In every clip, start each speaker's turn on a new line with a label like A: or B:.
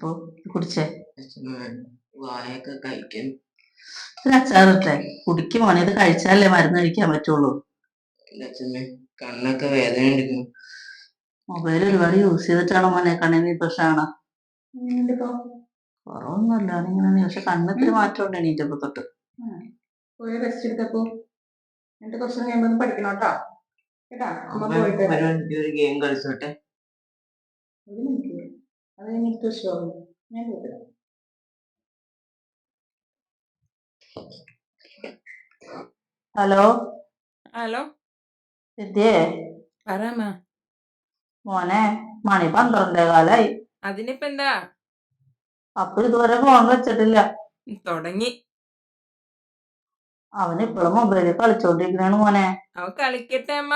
A: അപ്പൊ കുടിച്ചേ.
B: വായൊക്കെ കഴിക്കാൻ.
A: ഒരു അച്ചാറിട്ടെ? കുടിക്ക് മോനെ ഇത് കഴിച്ചാലേ മരുന്ന് കഴിക്കാൻ പറ്റുള്ളൂ.
B: കണ്ണൊക്കെ വേദന
A: മൊബൈൽ ഒരുപാട് യൂസ് ചെയ്തിട്ടാണോ മോനെ കണ്ണിന് പ്രശ്നമാണ് കുറവൊന്നുമല്ല ഇങ്ങനെ പക്ഷെ കണ്ണത്തിന് മാറ്റം ഉണ്ട് എണീറ്റപ്പോ തൊട്ട്.
C: പോയി റെസ്റ്റ് എടുത്തപ്പോ? എന്നിട്ട് കുറച്ച് കഴിയുമ്പോ പഠിക്കണം കേട്ടോ. കേട്ടാ അമ്മ പോയിട്ട്
B: ഒരു ഗെയിം കളിച്ചോട്ടെ.
C: അത് കഴിഞ്ഞിട്ട് ഷോ ഞാൻ വരാം.
A: ഹലോ
D: ഹലോ
A: വിദ്യേ
D: പറമ്മ
A: മോനെ മണി പന്ത്രണ്ടേ കാലായി.
D: അതിനിപ്പ എന്താ
A: അപ്പൊ ഇതുവരെ ഫോൺ വെച്ചിട്ടില്ല.
D: തുടങ്ങി.
A: അവൻ ഇപ്പോഴും മൊബൈലിൽ കളിച്ചോണ്ടിരിക്കണാണ് മോനെ.
D: അവ കളിക്കട്ടെ അമ്മ.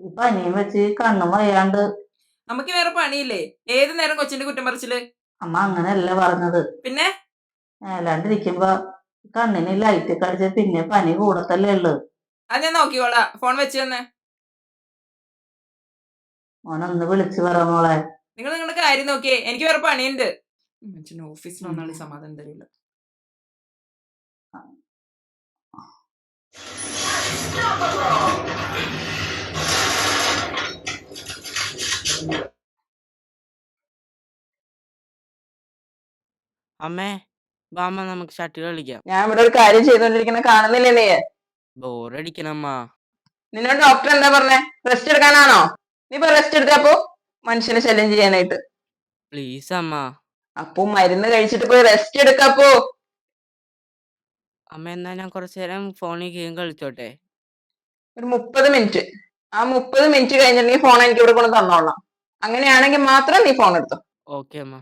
A: ഈ പനിയും വെച്ച് കണ്ണും വയ്യാണ്ട്.
D: നമുക്ക് വേറെ പണിയില്ലേ? ഏത് നേരം കൊച്ചിന്റെ കുറ്റം പറിച്ചിൽ
A: അമ്മ അങ്ങനെയല്ല പറഞ്ഞത്.
D: പിന്നെ?
A: അല്ലാണ്ടിരിക്കുമ്പോ കണ്ണിന് ലൈറ്റ് കളിച്ച പിന്നെ പനി കൂടത്തല്ലേ ഉള്ളു.
D: അത് ഞാൻ നോക്കിക്കോളാ. ഫോൺ വെച്ച് തന്നെ
A: മോനൊന്ന് വിളിച്ചു പറ മോളെ.
D: നിങ്ങൾ നിങ്ങളുടെ കാര്യം നോക്കിയേ. എനിക്ക് വേറെ പണിയുണ്ട്. ഓഫീസിൽ വന്നാലും സമാധാനം തരില്ല
E: അമ്മേ വാമ്മ നമുക്ക് ഷട്ടിൽ കളിക്കാം.
C: ഞാൻ ഇവിടെ ഒരു കാര്യം ചെയ്തോണ്ടിരിക്കുന്ന കാണുന്നില്ലേ നീ
E: ബോറടിക്കണമ്മ.
C: നിന്നോട് ഡോക്ടർ എന്താ പറഞ്ഞേ? റെസ്റ്റ് എടുക്കാനാണോ? നീ ഇപ്പൊ റെസ്റ്റ് എടുത്തപ്പോ മനുഷ്യനെ ശല്യം ചെയ്യാനായിട്ട്.
E: പ്ലീസ് അമ്മ.
C: അപ്പൊ മരുന്ന് കഴിച്ചിട്ട് പോയി റെസ്റ്റ് എടുക്കപ്പോ
E: അമ്മ എന്നാ ഞാൻ കുറച്ചു നേരം ഫോണിൽ ഗെയിം കളിച്ചോട്ടെ.
C: ഒരു മുപ്പത് മിനിറ്റ് ആ മുപ്പത് മിനിറ്റ് കഴിഞ്ഞിട്ട് നീ ഫോൺ എനിക്ക് ഇവിടെ കൊണ്ട് തന്നോളാം. അങ്ങനെയാണെങ്കിൽ മാത്രം നീ ഫോൺ എടുത്തോ.
E: ഓക്കെ അമ്മ.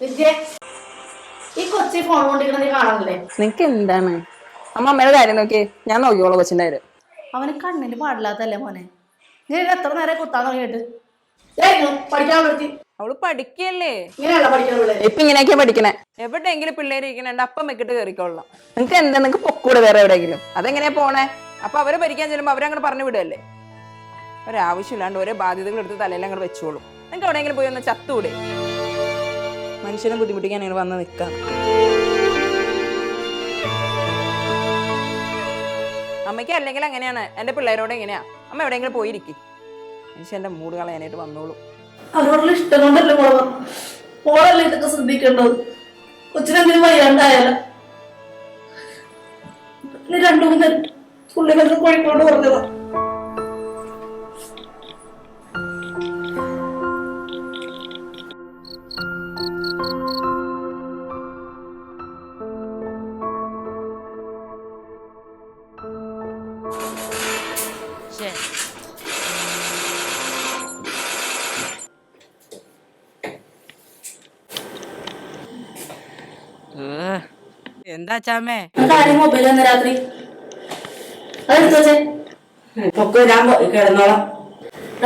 F: വിദ്യ ഈ കൊച്ചി ഫോൺ കൊണ്ടിരിക്കണത് നീ കാണുന്നില്ലേ
C: നിനക്ക് എന്താണ്? അമ്മ അമ്മയുടെ കാര്യം നോക്കി. ഞാൻ നോക്കിയോളൂ കൊച്ചിന്റെ കാര്യം.
F: അവന് കണ്ണിന് പാടില്ലാത്തല്ലേ മോനെ? നീ എത്ര നേരം കുത്താൻ തുടങ്ങിയിട്ട്? പഠിക്കാൻ നിർത്തി
D: അവൾ പഠിക്കല്ലേ?
F: ഇങ്ങനെയല്ല പഠിക്കാൻ പിള്ളേര്
C: ഇപ്പൊ ഇങ്ങനെയൊക്കെയാ പഠിക്കണേ.
D: എവിടെയെങ്കിലും പിള്ളേര് ഇരിക്കണുണ്ട് അപ്പം വെക്കിട്ട് കയറിക്കൊള്ളാം
C: നിങ്ങക്ക് എന്താ? നിങ്ങക്ക് പൊക്കൂടെ വേറെ എവിടെയെങ്കിലും. അതെങ്ങനെയാ പോണേ?
D: അപ്പൊ അവരെ ഭരിക്കാൻ ചെല്ലുമ്പോ അവരങ്ങോട്ട് പറഞ്ഞു വിടുകയല്ലേ ഒരാവശ്യമില്ലാണ്ട് ഓരോ ബാധ്യതകൾ എടുത്ത് തലയിൽ അങ്ങോട്ട് വെച്ചോളും. നിങ്ങൾക്ക് എവിടെയെങ്കിലും പോയി ഒന്ന് ചത്തൂടെ മനുഷ്യനെ ബുദ്ധിമുട്ടിക്കാൻ ഇങ്ങനെ വന്ന് നിൽക്കാം അമ്മയ്ക്ക് അല്ലെങ്കിൽ അങ്ങനെയാണ് എന്റെ പിള്ളേരോട് എങ്ങനെയാ? അമ്മ എവിടെയെങ്കിലും പോയിരിക്കും. മനുഷ്യന്റെ മൂട് കളയാനായിട്ട് വന്നോളൂ.
F: അവരോടുള്ള ഇഷ്ടം കൊണ്ടല്ലേ മോളല്ലേ ഇതൊക്കെ ശ്രദ്ധിക്കേണ്ടത്? കൊച്ചിനെന്തിനും വയ്യാണ്ടായാലും? രണ്ടു മൂന്ന് പുള്ളികളുടെ കോഴിക്കോട് പറഞ്ഞതാ.
E: ഏഹ്. എന്താ ചാമേ?
F: കാര്യം മൊബൈൽ വന്ന രാത്രി? അതെടുത്തു
B: ഞാൻ കിടന്നോളാം.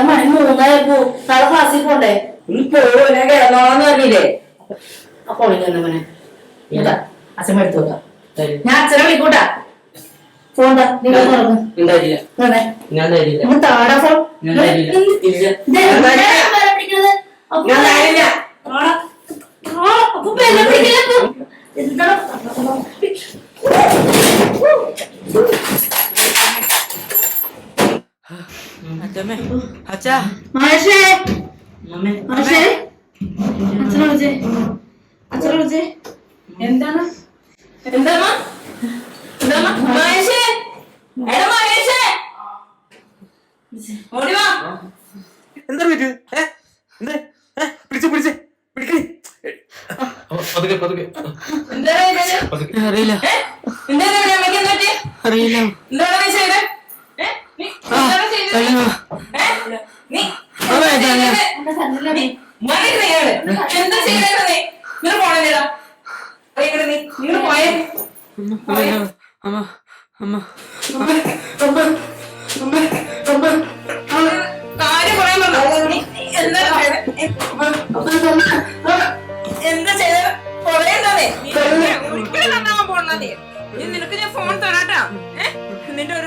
F: മണി മൂന്നായപ്പോ നാളെ ക്ലാസ്സിൽ പോണ്ടേ?
B: ഞാൻ കിടന്നോളാന്ന് പറഞ്ഞില്ലേ?
F: അപ്പൊ വിളിക്കുന്ന മോനെ? ഇതാ അച്ഛൻ എടുത്തു ഞാൻ അച്ഛനെ വിളിക്കൂട്ടാ.
E: അച്ഛമ്മേ അച്ഛാ.
F: മാഷേ.
B: അമ്മേ.
F: മാഷേ. അച്ഛനെ വിളിച്ചേ. അച്ഛനെ വിളിച്ചേ. എന്താണ് എന്താണ്? എന്താണ് മഹേഷേ എടാ മഹേഷേ ഓടി വാ
G: എന്താ പറ്റു ഏഹ് എന്താ പിടിച്ച് പിടിച്ച്. പിടിക്കണി പതുക്കെ പതുക്കെ.
F: ഇത്?
E: അറിയില്ല? അറിയില്ല.
F: എന്താണ് നീ ചെയ്തേ?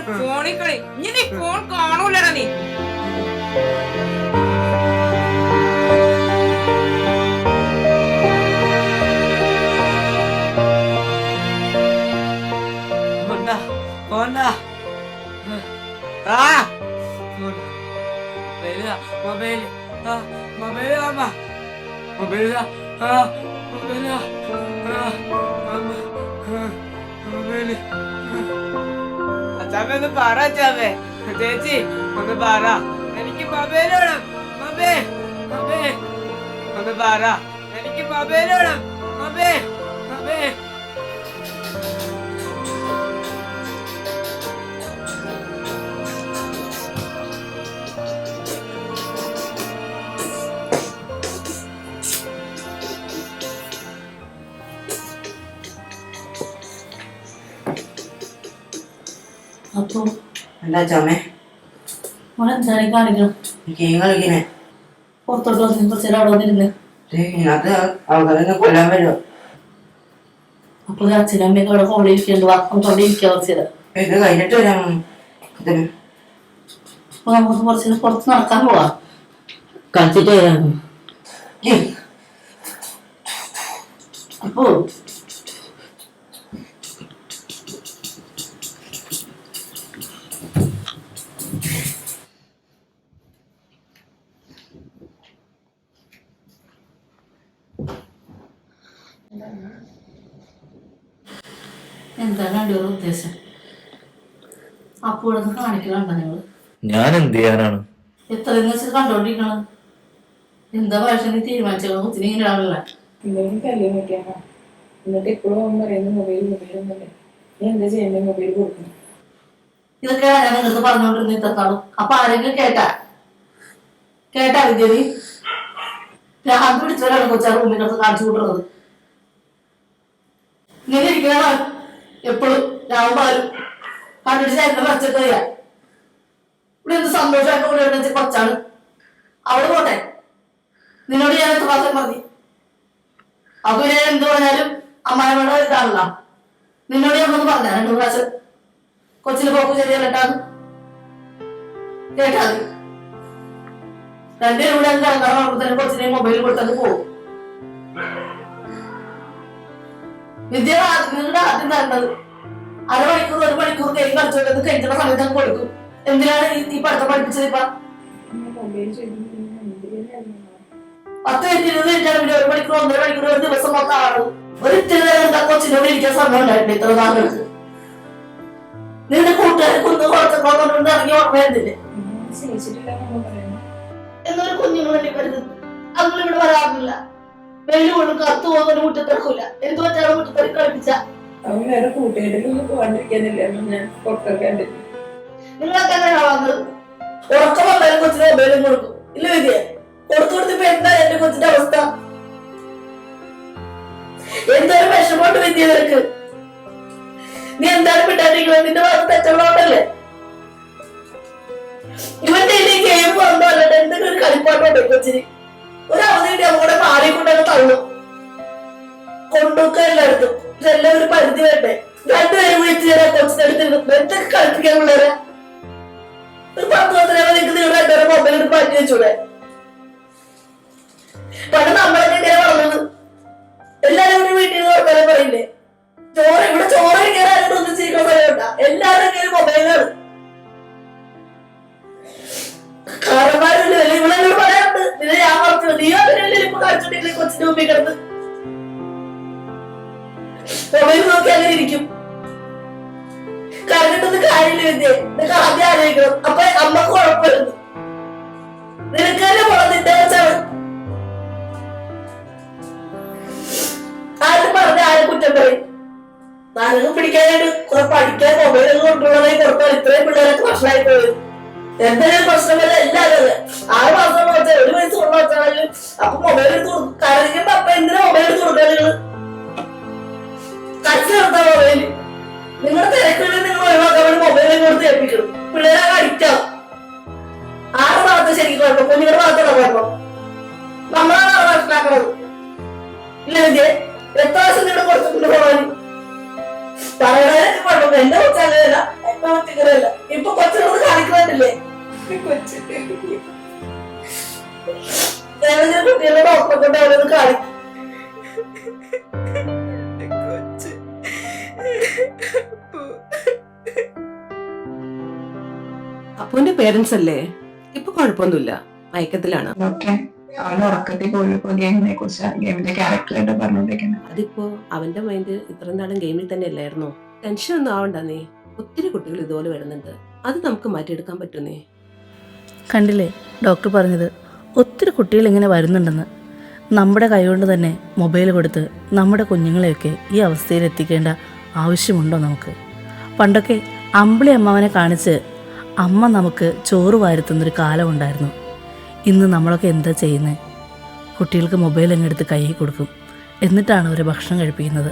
D: ഫോണിൽ കളി ഇനി നീ ഫോൺ കാണൂലടാ നീ.
E: ആ മൊബൈൽ മൊബൈൽ. ആ മൊബൈൽ അമ്മ മൊബൈല ആ മൊബൈൽ ആ അമ്മ മൊബൈൽ. അച്ചാമ്മ ഒന്ന് പറ അച്ചാമ്മേ ചേച്ചി ഒന്ന് പറ. എനിക്ക് മൊബൈൽ വേണം മൊബൈൽ മൊബൈൽ ഒന്ന് പറ. എനിക്ക് മൊബൈൽ വേണം മൊബൈൽ
B: അപ്പൊ? എന്താ ചമ്മേ?
F: മോളെന്താണ് കാണിക്കണം?
B: ഗെയിം കളിക്കണേ.
F: പുറത്തോട്ട് വന്ന് കുറച്ച് നേരം അവിടെ വന്നിരുന്ന്.
B: ഇതിനകത്ത് ആൾക്കാരെ കൊല്ലാൻ വരുമോ
F: അപ്പൊ അച്ഛനും അമ്മയൊക്കെ അവിടെ ഫോണിൽ ഇരിക്കുന്നുണ്ട്. വാ നമുക്ക് അവിടെ ഇരിക്കാം കുറച്ച് നേരം.
B: ഇത് കഴിഞ്ഞിട്ട് വരാം.
F: അപ്പൊ നമുക്ക് കുറച്ച് നേരം പുറത്ത് നടക്കാൻ പോവാം.
B: കളിച്ചിട്ട് വരാം.
F: അപ്പോ എന്താണ് അടിയോടെ ഉദ്ദേശം. അപ്പോൾ നിന്ന്
H: ഞാൻ എന്ത് ചെയ്യാനാണ്?
F: എത്രയെന്ന് വെച്ചാൽ കണ്ടോണ്ടിരിക്കണം. എന്താ ഭാഷ നീ തീരുമാനിച്ചോ കുത്തിനെ ഇങ്ങനെ ആളല്ല
I: എന്തെങ്കിലും കല്യാണം വെക്കാമോ എന്നിട്ട് ഇപ്പോഴും അവൻ പറയുന്നത് മൊബൈൽ മൊബൈൽ ഒന്നല്ലേ നീ എന്താ ചെയ്യണ്ടേ മൊബൈൽ കൊടുക്കണം.
F: ഇതൊക്കെ ഞാൻ നിങ്ങൾക്ക് പറഞ്ഞോണ്ടിരുന്ന ഇത്രത്താളും. അപ്പൊ ആരെങ്കിലും കേട്ടാ? കേട്ടാ വിദ്യനി ഭ്രാന്ത് പിടിച്ചവരാണ് കൊച്ചാ കിടന്ന് കാണിച്ചു കൂട്ടുന്നത്. ഇങ്ങനെ ഇരിക്കണ എപ്പോഴും പാലും കണ്ടിട്ട് ചേട്ടൻ വച്ചിട്ട് വയ്യ ഇവിടെ എന്ത് സന്തോഷമായിട്ട് കൂടെ ഇവിടെ കൊച്ചാണ് അവിടെ പോട്ടെ. നിന്നോട് ഞാൻ എത്ര പ്രാവശ്യം പറഞ്ഞു. അപ്പൊ ഞാൻ എന്ത് പറഞ്ഞാലും അമ്മായിമ്മയുടെ ഇതാണല്ല. നിന്നോട് ഞാൻ ഒന്ന് പറഞ്ഞ രണ്ടു പ്രാവശ്യം. കൊച്ചിന് പോക്ക് ശരിയല്ലട്ടാന്ന് കേട്ടാ മതി. രണ്ടുപേരും കൂടെ അങ്ങ് തന്നെ കൊച്ചിനെ മൊബൈൽ കൊടുത്തത് പോകും. വിദ്യ ആദ്യം- നിങ്ങളുടെ ആദ്യം തരേണ്ടത് അരമണിക്കൂർ ഒരു മണിക്കൂർ ഗെയിം കളിച്ചോണ്ടത് കഴിക്കുന്ന സമയത്ത് കൊടുക്കും. എന്തിനാണ് ഈ പഠിത്തം പഠിപ്പിച്ചത് ഇപ്പൊ? പത്ത് മിനിറ്റ് ഇരുപത് മിനിറ്റാണ് പിന്നെ ഒരു മണിക്കൂർ ഒന്നര മണിക്കൂർ ഒരു ദിവസം മൊത്തം ആണ് ഒരു ഇത്തിരി നേരം എന്താ കൊച്ചിനോട് ഇരിക്കാൻ സമയം ഉണ്ടായിട്ടുണ്ട് ഇത്ര നാളുകൾക്ക് നിന്റെ കൂട്ടുകാർക്ക് ഒന്ന് കുറച്ചൊക്കെ ഇറങ്ങി ഓർമ്മ വരുന്നില്ലേ?
I: സ്നേഹിച്ചിട്ടില്ല നമ്മൾ പറയുന്നത്
F: എന്നൊരു വേണ്ടി കരുതുന്നു അങ്ങനെ ഇവിടെ വരാറില്ല. വെയിൽ കൊണ്ടും കത്തു പോകുന്ന മുറ്റത്തിറക്കൂല എന്ത് പറ്റാണ് മുറ്റത്തിറക്കി കളിപ്പിച്ച?
I: വേറെ കൂട്ടുകാരിലൊന്നും പോകാണ്ടിരിക്കാനില്ല. ഞാൻ പുറത്തൊക്കെ കണ്ടിട്ട്
F: നിങ്ങളൊക്കെ എങ്ങനെയാ വന്നത്? ഉറക്കം വന്നാലും കൊച്ചിന് മൊബൈലും കൊടുക്കും. ഇല്ല വിദ്യ കൊടുത്തു കൊടുത്തിപ്പോ എന്താ എന്റെ കൊച്ചിന്റെ അവസ്ഥ? എന്തൊരു വിഷമമുണ്ട് വിദ്യ നിനക്ക്? നീ എന്താണ് വിട്ടാണ്ടിരിക്കുന്നത് നിന്റെ ഭാഗത്ത് തെറ്റുള്ളതുകൊണ്ടല്ലേ ഇവന്റെ ഗെയിം വന്നല്ല എന്തെങ്കിലും ഒരു കളിപ്പാട്ടുണ്ട് കൊച്ചിന്? തള്ളും. കൊണ്ടുവെക്കുക എല്ലായിടത്തും ഇതെല്ലാം ഒരു പരിധി വേണ്ടേ രണ്ടുപേരും വിളിച്ചു തരാം കൊച്ചിനെടുത്ത് എന്തൊക്കെ കളിപ്പിക്കാൻ പിള്ളേരെ ഒരു പത്ത് പത്തര നിങ്ങൾക്ക് നിങ്ങളുടെ രണ്ടുപേരെ മൊബൈൽ എടുത്ത് മാറ്റി വെച്ചൂടെ? പണ്ട് നമ്മളൊക്കെ ഇങ്ങനെ പറഞ്ഞത്. എല്ലാരും ഒരു വീട്ടിൽ നിന്ന് വർത്താനം പറയില്ലേ? ചോറ് ഇവിടെ ചോറ് ആരും ഒന്നും ചെയ്യുന്ന സമയമുണ്ട എല്ലാവരും മൊബൈലാണ് കാണിച്ചിട്ടില്ലേ കൊച്ചിന്റെ മുമ്പിൽ കിടന്ന്. മൊബൈൽ നോക്കി അങ്ങനെ ഇരിക്കും. കരഞ്ഞിട്ടൊന്നും കാര്യമില്ല വിദ്യ. നിനക്ക് ആദ്യം ആലോചിക്കണം. അപ്പൊ അമ്മയ്ക്ക് കുഴപ്പമില്ലെന്ന് നിനക്ക് തന്നെ പോണം ആരും പറഞ്ഞ ആരും കുറ്റം പറയും. നാലകം പിടിക്കാനായിട്ട് കുറെ പഠിക്കാൻ മൊബൈലൊന്നും കൊണ്ടുള്ളതായി കുറപ്പാണ് ഇത്രയും പിള്ളേരൊക്കെ പ്രശ്നമായി പോയത് എന്തെങ്കിലും പ്രശ്നമല്ല എല്ലാവരും ആറ് മാസം വെച്ചാൽ ഒരു വയസ്സ് കൊണ്ടു വെച്ചാലും അപ്പൊ മൊബൈൽ എടുത്ത് കരഞ്ഞപ്പോ അപ്പൊ എന്തിനാ മൊബൈൽ എടുത്ത് കൊടുക്കാൻ നിങ്ങൾ? നിർത്താൻ മൊബൈൽ നിങ്ങളുടെ തിരക്കുകളിൽ നിങ്ങൾ ഒഴിവാക്കാൻ വേണ്ടി മൊബൈലിൽ കൊടുത്ത് കാണി
I: കൊച്ച്.
J: അപ്പുവിന്റെ പേരൻസ് അല്ലേ? ഇപ്പൊ കുഴപ്പമൊന്നുമില്ല. മയക്കത്തിലാണ്.
C: ഉറക്കത്തിൽ പോയപ്പോ ഗെയിമിനെ കുറിച്ച് ഗെയിമിന്റെ ക്യാരക്ടറായിട്ട് പറഞ്ഞോണ്ടിരിക്കുന്നത്
J: അതിപ്പോ അവന്റെ മൈൻഡ് ഇത്ര നാളും ഗെയിമിൽ തന്നെ അല്ലായിരുന്നോ? ടെൻഷൻ ഒന്നും ആവണ്ട നീ. ഒത്തിരി കുട്ടികൾ ഇതുപോലെ വരുന്നുണ്ട്. അത് നമുക്ക് മാറ്റിയെടുക്കാൻ പറ്റുന്നേ
K: കണ്ടില്ലേ? ഡോക്ടർ പറഞ്ഞത്. ഒത്തിരി കുട്ടികൾ ഇങ്ങനെ വരുന്നുണ്ടെന്ന്. നമ്മുടെ കൈകൊണ്ട് തന്നെ മൊബൈൽ കൊടുത്ത് നമ്മുടെ കുഞ്ഞുങ്ങളെയൊക്കെ ഈ അവസ്ഥയിൽ എത്തിക്കേണ്ട ആവശ്യമുണ്ടോ നമുക്ക്? പണ്ടൊക്കെ അമ്പിളി അമ്മാവനെ കാണിച്ച് അമ്മ നമുക്ക് ചോറ് വാരുത്തുന്നൊരു കാലമുണ്ടായിരുന്നു ഇന്ന് നമ്മളൊക്കെ എന്താ ചെയ്യുന്നത് കുട്ടികൾക്ക് മൊബൈൽ അങ്ങ് എടുത്ത് കയ്യിൽ കൊടുക്കും. എന്നിട്ടാണ് അവരെ ഭക്ഷണം കഴിപ്പിക്കുന്നത്.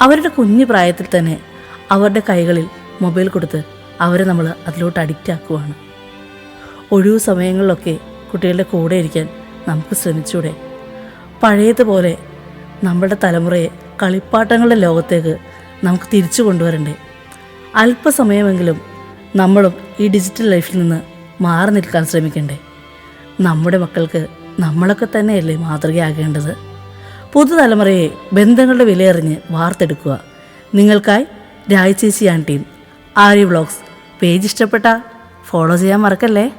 K: അവരുടെ കുഞ്ഞു പ്രായത്തിൽ തന്നെ അവരുടെ കൈകളിൽ മൊബൈൽ കൊടുത്ത് അവരെ നമ്മൾ അതിലോട്ട് അഡിക്റ്റ് ആക്കുവാണ്. ഒഴിവു സമയങ്ങളിലൊക്കെ കുട്ടികളുടെ കൂടെ ഇരിക്കാൻ നമുക്ക് ശ്രമിച്ചൂടെ? പഴയതുപോലെ നമ്മുടെ തലമുറയെ കളിപ്പാട്ടങ്ങളുടെ ലോകത്തേക്ക് നമുക്ക് തിരിച്ചു കൊണ്ടുവരണ്ടേ? അല്പസമയമെങ്കിലും നമ്മളും ഈ ഡിജിറ്റൽ ലൈഫിൽ നിന്ന് മാറി നിൽക്കാൻ ശ്രമിക്കണ്ടേ? നമ്മുടെ മക്കൾക്ക് നമ്മളൊക്കെ തന്നെയല്ലേ മാതൃകയാകേണ്ടത്? പുതുതലമുറയെ ബന്ധങ്ങളുടെ വിലയറിഞ്ഞ് വാർത്തെടുക്കുക. നിങ്ങൾക്കായി രായചേച്ചിയാൻ ടീം ആര്യ വ്ളോഗ്സ്. പേജ് ഇഷ്ടപ്പെട്ട ഫോളോ ചെയ്യാൻ മറക്കല്ലേ?